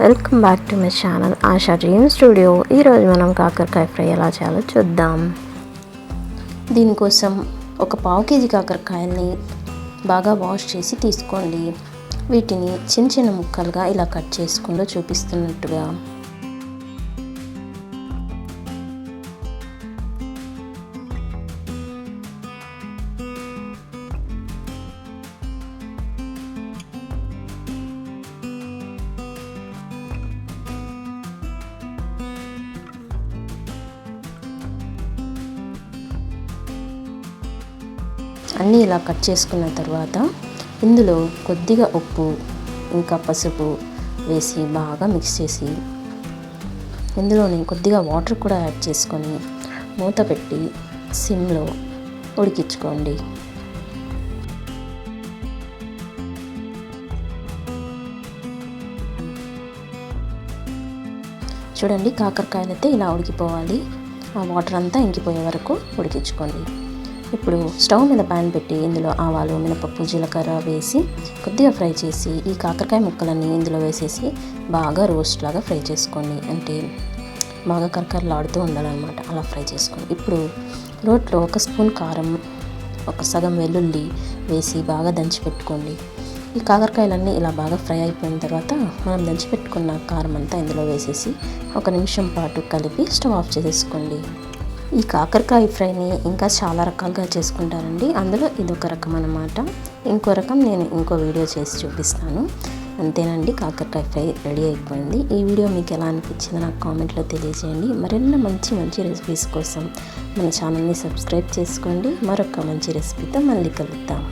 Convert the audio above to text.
Welcome back to my channel Asha dream studio. ఈరోజు మనం కాకరకాయ ఫ్రై ఎలా చేయాలో చూద్దాం. దీనికోసం ఒక పావు కేజీ కాకరకాయల్ని బాగా వాష్ చేసి తీసుకోండి. వీటిని చిన్న చిన్న ముక్కలుగా ఇలా కట్ చేసుకుంటూ చూపిస్తున్నట్టుగా అన్నీ ఇలా కట్ చేసుకున్న తర్వాత ఇందులో కొద్దిగా ఉప్పు ఇంకా పసుపు వేసి బాగా మిక్స్ చేసి ఇందులోనే కొద్దిగా వాటర్ కూడా యాడ్ చేసుకొని మూత పెట్టి సిమ్లో ఉడికించుకోండి. చూడండి కాకరకాయలు అయితే ఇలా ఉడికిపోవాలి. ఆ వాటర్ అంతా ఇంకిపోయే వరకు ఉడికించుకోండి. ఇప్పుడు స్టవ్ మీద ప్యాన్ పెట్టి ఇందులో ఆవాలు మినపప్పు జీలకర్ర వేసి కొద్దిగా ఫ్రై చేసి ఈ కాకరకాయ ముక్కలన్నీ ఇందులో వేసేసి బాగా రోస్ట్ లాగా ఫ్రై చేసుకోండి. అంటే బాగా కరకరలాడుతూ ఉండాలన్నమాట. అలా ఫ్రై చేసుకోండి. ఇప్పుడు రోట్లో ఒక స్పూన్ కారం ఒక సగం వెల్లుల్లి వేసి బాగా దంచి పెట్టుకోండి. ఈ కాకరకాయలన్నీ ఇలా బాగా ఫ్రై అయిపోయిన తర్వాత మనం దంచి పెట్టుకున్న కారం అంతా ఇందులో వేసేసి ఒక నిమిషం పాటు కలిపి స్టవ్ ఆఫ్ చేసేసుకోండి. ఈ కాకరకాయ ఫ్రైని ఇంకా చాలా రకాలుగా చేసుకుంటారండి. అందులో ఇదొక రకం అన్నమాట ఇంకో రకం నేను ఇంకో వీడియో చేసి చూపిస్తాను. అంతేనండి కాకరకాయ ఫ్రై రెడీ అయిపోయింది. ఈ వీడియో మీకు ఎలా అనిపించిందో నాకు కామెంట్లో తెలియజేయండి. మరెన్నో మంచి మంచి రెసిపీస్ కోసం మన ఛానల్ని సబ్స్క్రైబ్ చేసుకోండి. మరొక మంచి రెసిపీతో మళ్ళీ కలుద్దాం.